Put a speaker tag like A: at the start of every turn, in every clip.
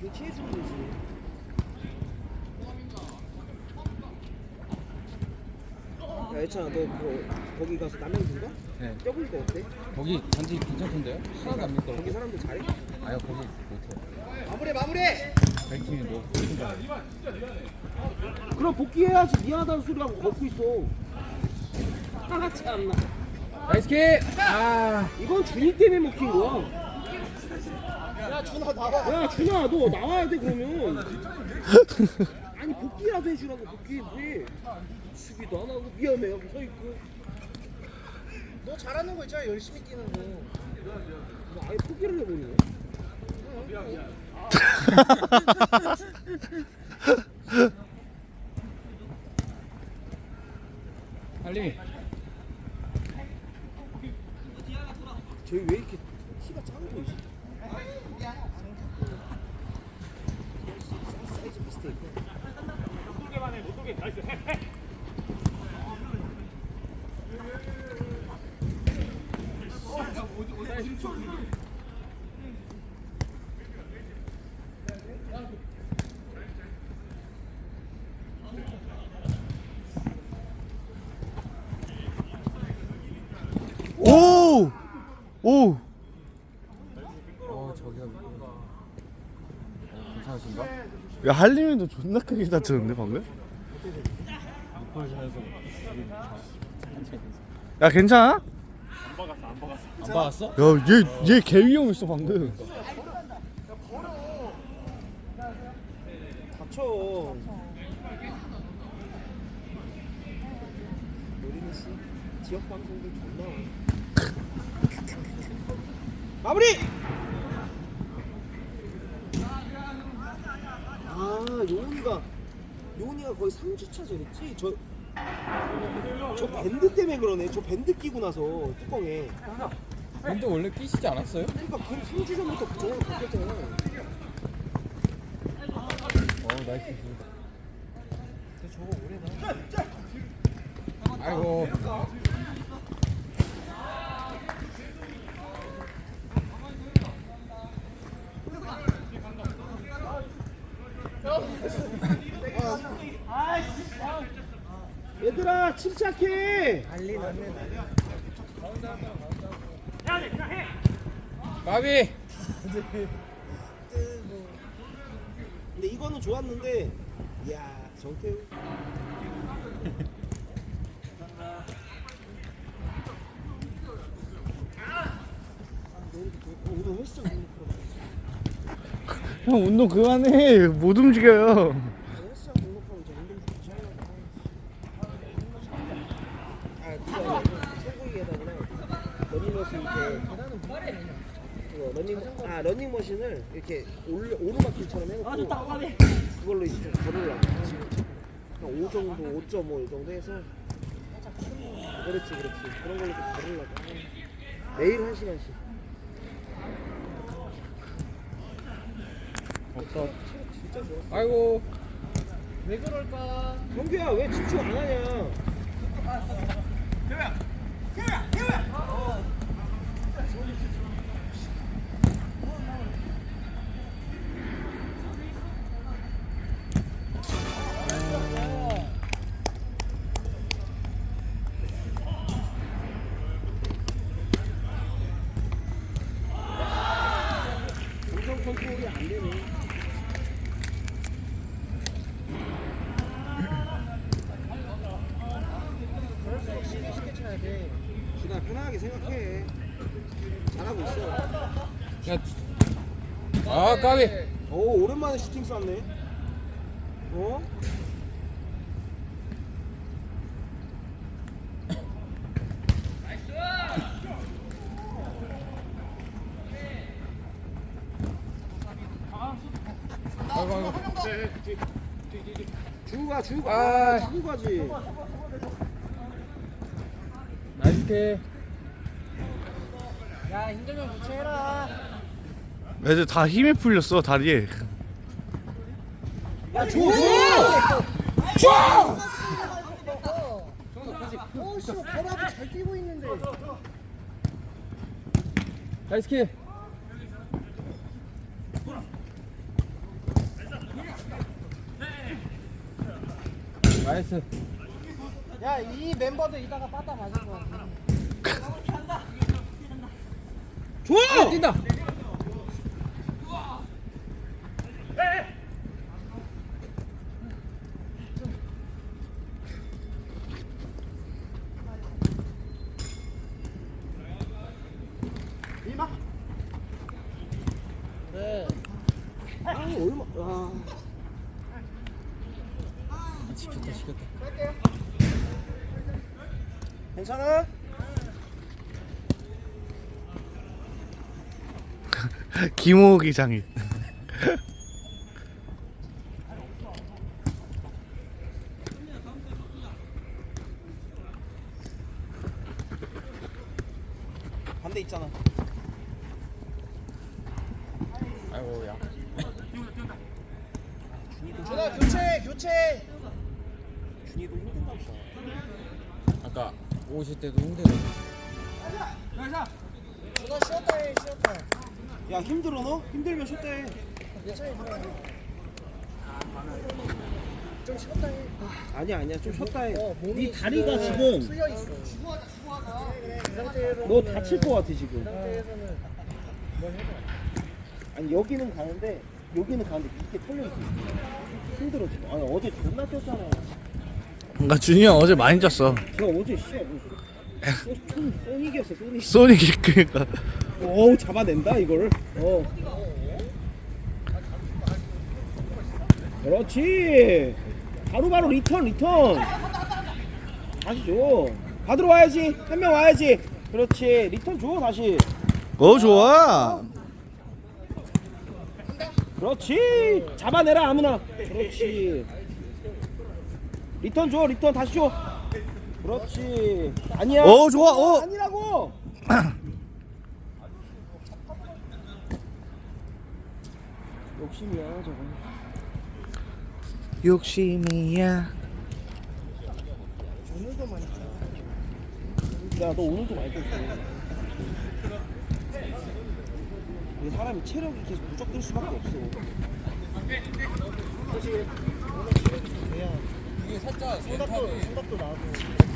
A: 교체해주면 되지. 야, 예찬아, 너 그거 거기 가서 남양 준다?
B: 네.
A: 껴보니까 어때?
B: 거기 잔디 괜찮던데요? 하나도 안
A: 거기
B: 미끄럽고.
A: 사람들 잘해?
B: 아니요 거기 못해요.
A: 마무리, 마무리!
B: 저희 팀이 너무 좋은가
A: 그럼 복귀해야지. 미안하다는 소리 하고 걷고 있어. 아, 참나.
B: 나이스 킥! 아
A: 이건 준이 때문에 먹힌 거야. 야, 준아, 나와. 야, 준아, 너 나와야 돼, 그러면. 아니, 복귀라도 해주라고, 복귀. 왜? 수비도 안 하고, 미안해 하고 서 있고.
C: 너 잘하는 거 있잖아 열심히 뛰는 거
A: 너 아예 포기를 해버리네.
B: 할림이
A: 저희 왜 이렇게 키가 작은 거지? 사이즈 비슷해.
D: 오! 오!
B: 어 저기가 어, 괜찮으신가?
D: 야 할림이도 존나 크게 다쳤는데 방금? 야 괜찮아?
B: 안 박았어?
D: 야얘얘 개 위험했어 방금
A: 다쳐. 노리는 씨 지역 방송들 존나. 마무리. 아 요은이가 요은이가 거의 3주차 저랬지 저. 저 밴드 때문에 그러네. 저 밴드 끼고 나서 뚜껑에.
B: 근데 원래 끼시지 않았어요?
A: 그러니까 그 3주 전부터 그 전에 바뀌었잖아.
B: 어 나이스 아이고
A: 얘들아 침착해.
C: 난리 났네
B: 까비
A: 근데 이거는 좋았는데, 이야 정태우.
D: 형 운동 그만해 못 움직여요
A: 헬스장 등록하고 이제 운동 좀 다시 하려고. 아, 그거 아니고 소고기 계단이랑 러닝머신 이렇게 그거 러닝 아 러닝머신을 이렇게 올 오르막길처럼 해놓고 그걸로 이제 좀 걸으려고. 한5 정도 5.5 정도 해서. 그렇지 그렇지. 그런 걸로 좀 걸으려고. 매일 한 시간씩.
B: 없어.
A: 진짜 좋았어.
B: 아이고.
C: 왜 그럴까?
A: 경규야 왜 집중 안 하냐 준아
B: 아 까비
A: 오 오랜만에 슈팅 쐈네 어?
B: 아이고 아이고
A: 주가 주가
B: 아.
A: 아 주고 가지.
B: 나이스
C: 킥야 힘들면 교체해라.
D: 애들 다 힘이 풀렸어 다리에.
A: 야 줘!
C: 어씨 걸어도 잘 뛰고 있는데.
B: 나이스 킥 나이스.
C: 야 이 멤버들 이따가 빠따 맞을 것 같아
A: 좋아!
B: 뛴다.
C: 그래
A: 아 얼마 아
B: 지켰다 지켰다.
A: 괜찮아?
D: 김호기 장인.
A: 반대 있잖아
B: 아이고 야.
C: 준아 교체 교체
A: 준이도 힘든가 보다
B: 아까 오실 때도 힘들어.
C: 준아 쉬었다 해 쉬었다
A: 야 힘들어 너? 힘들면 쉬었다 해
C: 괜찮아 좀 쉬었다 해
A: 아니야 아니야 좀 쉬었다 해.
C: 어, 몸이
A: 네 다리가
C: 지금 풀려 있어 이 상태에서는
A: 너 다칠 것 같아
C: 이
A: 지금.
C: 상태에서는 뭘 해봐
A: 아니 여기는 가는데 여기는 가는데 밑에 털려 있어. 힘들어 지금. 아니 어제 존나 뛰었잖아.
D: 그러니까 준이 형 어제 많이 쪘어.
A: 제가 어제 소- 소닉이었어 소닉.
D: 소닉이 그니까.
A: 어우 잡아낸다 이거를. 어. 그렇지. 바로바로 리턴 리턴. 다시 줘. 받으러 와야지. 한 명 와야지. 그렇지. 리턴 줘 다시.
D: 어 좋아.
A: 그렇지. 잡아내라 아무나. 그렇지. 리턴 줘. 리턴 다시 줘. 그렇지. 아니야.
D: 어, 좋아, 어.
A: 아니라고. 욕심이야 저거.
D: 욕심이야.
C: 오늘도 많이 줘
A: 야, 너 오늘도 많이. 이게 사람이 체력이 계속 누적될 수밖에 없어.
C: 그렇지 오늘 체력이 좀 돼야
B: 이게 살짝
C: 생각도 생각도 나고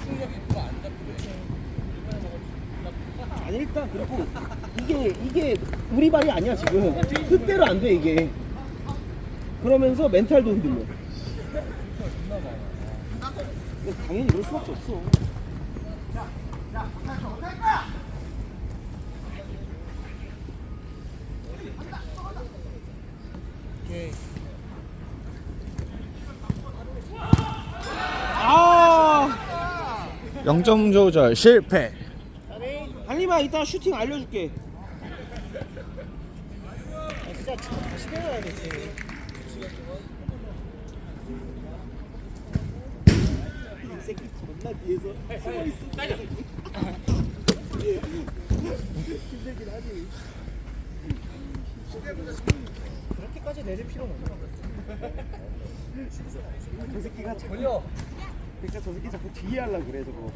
B: 충격이 또안 잡히네.
A: 아니 일단 그리고 이게 이게 우리 발이 아니야 지금. 뜻대로 안 돼 이게. 그러면서 멘탈도 흔들려. 당연히 이럴 수밖에 없어.
C: 오케이
D: 0점 조절 실패.
A: 할리마 이따 슈팅 알려줄게.
C: 아, 진짜 주- 다시 배워야겠지
A: 이 새끼 존나 뒤에서 숨어 있어. 힘들긴 하지.
C: 그렇게까지 내릴 필요는 없는 것 같아
A: 저 새끼가
B: 걸려.
A: 그러니까 저 새끼 자꾸 뒤에 하려 그래 저거.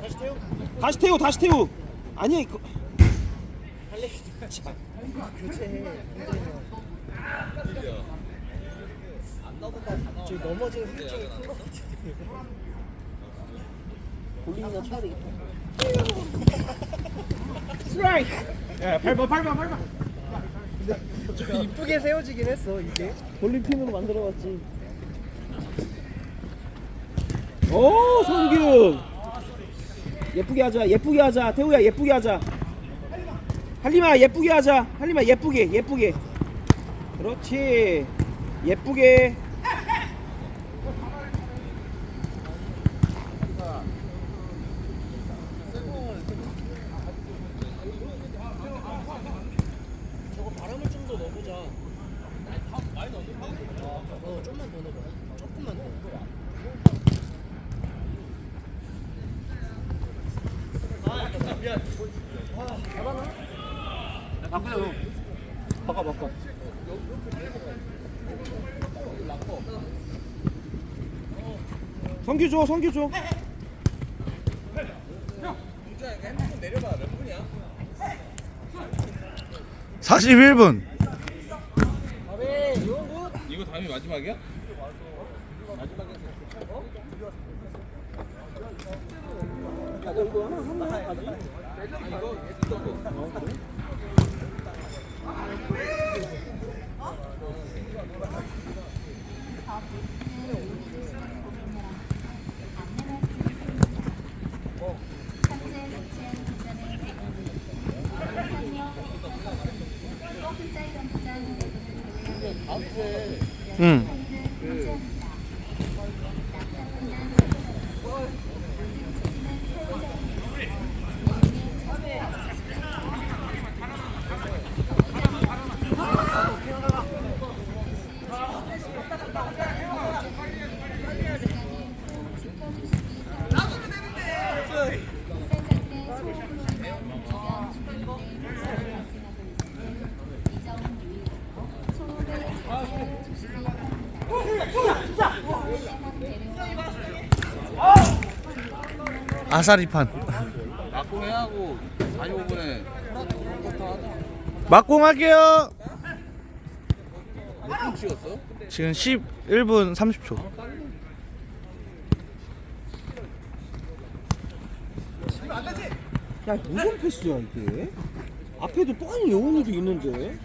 C: 다시 태우
A: 다시 태우 다시 태우. 아니 그,
C: 교체해 지금 넘어지는 후유증이 큰것 같은데
A: 볼링이나 쳐야 되겠다. 스트라이크. 야 밟아 밟아
C: 좀 이쁘게 세워지긴 했어 이게
A: 볼링핀으로 만들어봤지. 오 성균. 예쁘게 하자 예쁘게 하자 태우야 예쁘게 하자. 할리마 예쁘게 하자 할리마 예쁘게 예쁘게. 그렇지. 예쁘게.
C: 저거 바람을 좀 더 넣어보자 어 좀만 더 넣어봐 조금만 더
A: 바꾸자 너. 바꿔 바꿔. 성규 줘 성규 줘.
B: 내려봐 몇 분이야?
D: 41분.
A: 마지막이야?
B: 아, 너 이거 가지?
D: 아사리판.
A: 막고 해야 하고 45분에 부터 하자.
D: 막공 할게요.
A: 몇분 찍었어?
D: 지금 11분 30초.
B: 야 무슨 패스야 이게? 앞에도 뻔히 영훈이도 있는데